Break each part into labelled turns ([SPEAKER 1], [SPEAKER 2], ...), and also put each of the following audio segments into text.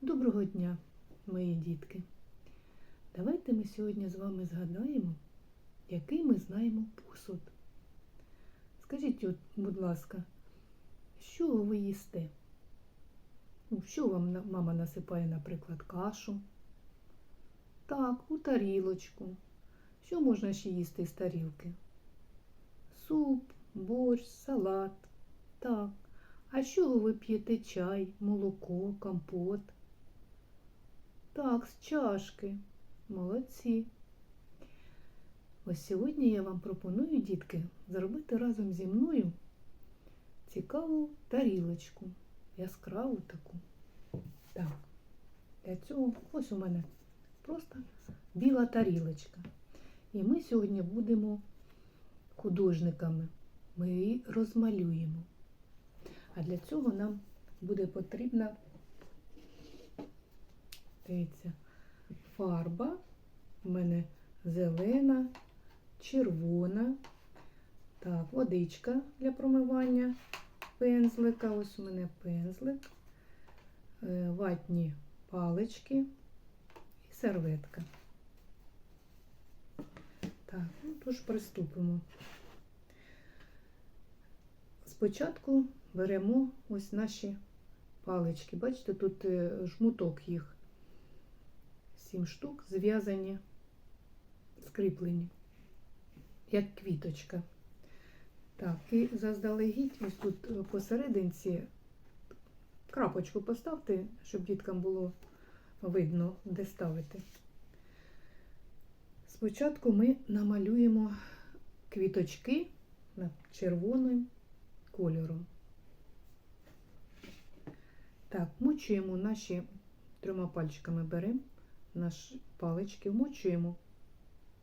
[SPEAKER 1] Доброго дня, мої дітки. Давайте ми сьогодні з вами згадаємо, який ми знаємо посуд. Скажіть, будь ласка, що ви їсте? Ну, що вам мама насипає, наприклад, кашу? Так, у тарілочку. Що можна ще їсти з тарілки? Суп, борщ, салат. Так. А з чого ви п'єте чай, молоко, компот? Так, з чашки. Молодці. Ось сьогодні я вам пропоную, дітки, зробити разом зі мною цікаву тарілочку. Яскраву таку. Так. Для цього ось у мене просто біла тарілочка. І ми сьогодні будемо художниками. Ми її розмалюємо. А для цього нам буде потрібна, дивіться, фарба. У мене зелена, червона. Так, водичка для промивання пензлика. Ось у мене пензлик, е, ватні палички і серветка. Так, ну тож приступимо. Спочатку беремо ось наші палички. Бачите, тут е, жмуток їх. Сім штук зв'язані, скріплені, як квіточка. Так, і заздалегідь, ось тут е, посерединці крапочку поставте, щоб діткам було видно, де ставити. Спочатку ми намалюємо квіточки червоним кольором. Так, мочуємо наші трьома пальчиками беремо наші палички, вмочуємо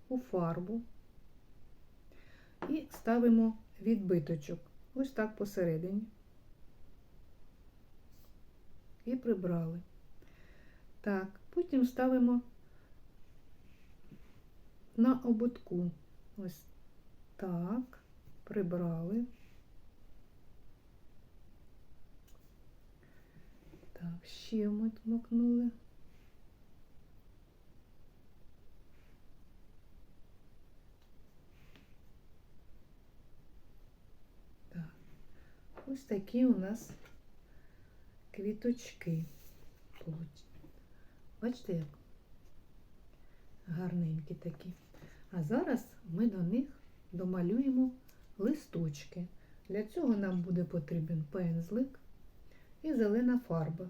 [SPEAKER 1] у фарбу і ставимо відбиточок. Ось так посередині. І прибрали. Так, потім ставимо на ободку. Ось так, прибрали. Так, ще ми макнули. Ось такі у нас квіточки. Бачите, як гарненькі такі. А зараз ми до них домалюємо листочки. Для цього нам буде потрібен пензлик і зелена фарба.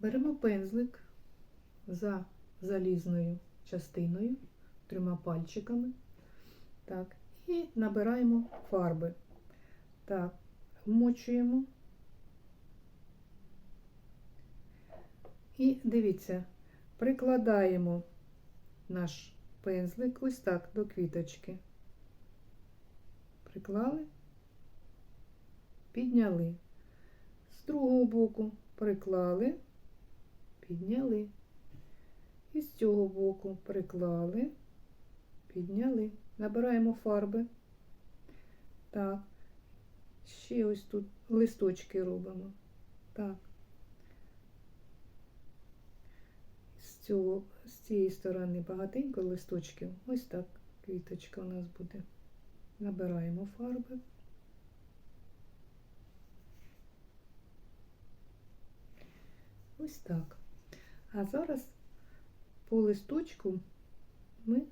[SPEAKER 1] Беремо пензлик за залізною частиною, трьома пальчиками. Так, і набираємо фарби. Так, вмочуємо. І дивіться, прикладаємо наш пензлик ось так до квіточки. Приклали, підняли. З другого боку приклали, підняли. І з цього боку приклали, підняли. Набираємо фарби. Так. Ще ось тут листочки робимо. Так. З, цього, з цієї сторони багатенько листочків. Ось так квіточка у нас буде. Набираємо фарби. Ось так. А зараз по листочку ми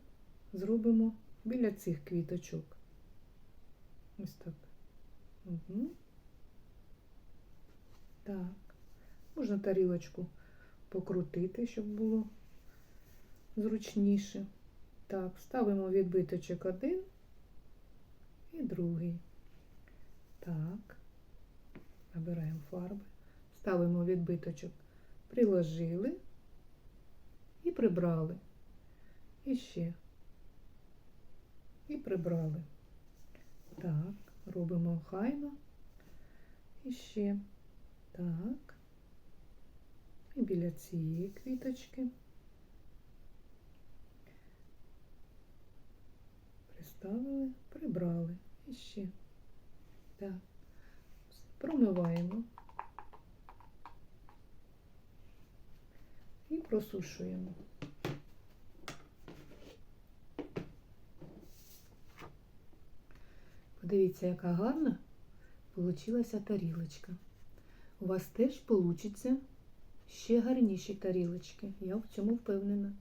[SPEAKER 1] зробимо біля цих квіточок. Ось так. Угу. Так. Можна тарілочку покрутити, щоб було зручніше. Так, ставимо відбиточок один і другий. Так, набираємо фарби, ставимо відбиточок, приложили і прибрали. І ще і прибрали. Так, робимо хайно. І ще так. І біля цієї квіточки. Приставили, прибрали. І ще. Так. Промиваємо. І просушуємо. Подивіться, яка гарна получилася тарілочка. У вас теж получиться ще гарніші тарілочки. Я в цьому впевнена.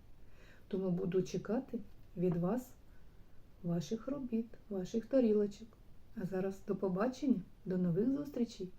[SPEAKER 1] Тому буду чекати від вас ваших робіт, ваших тарілочок. А зараз до побачення, до нових зустрічей!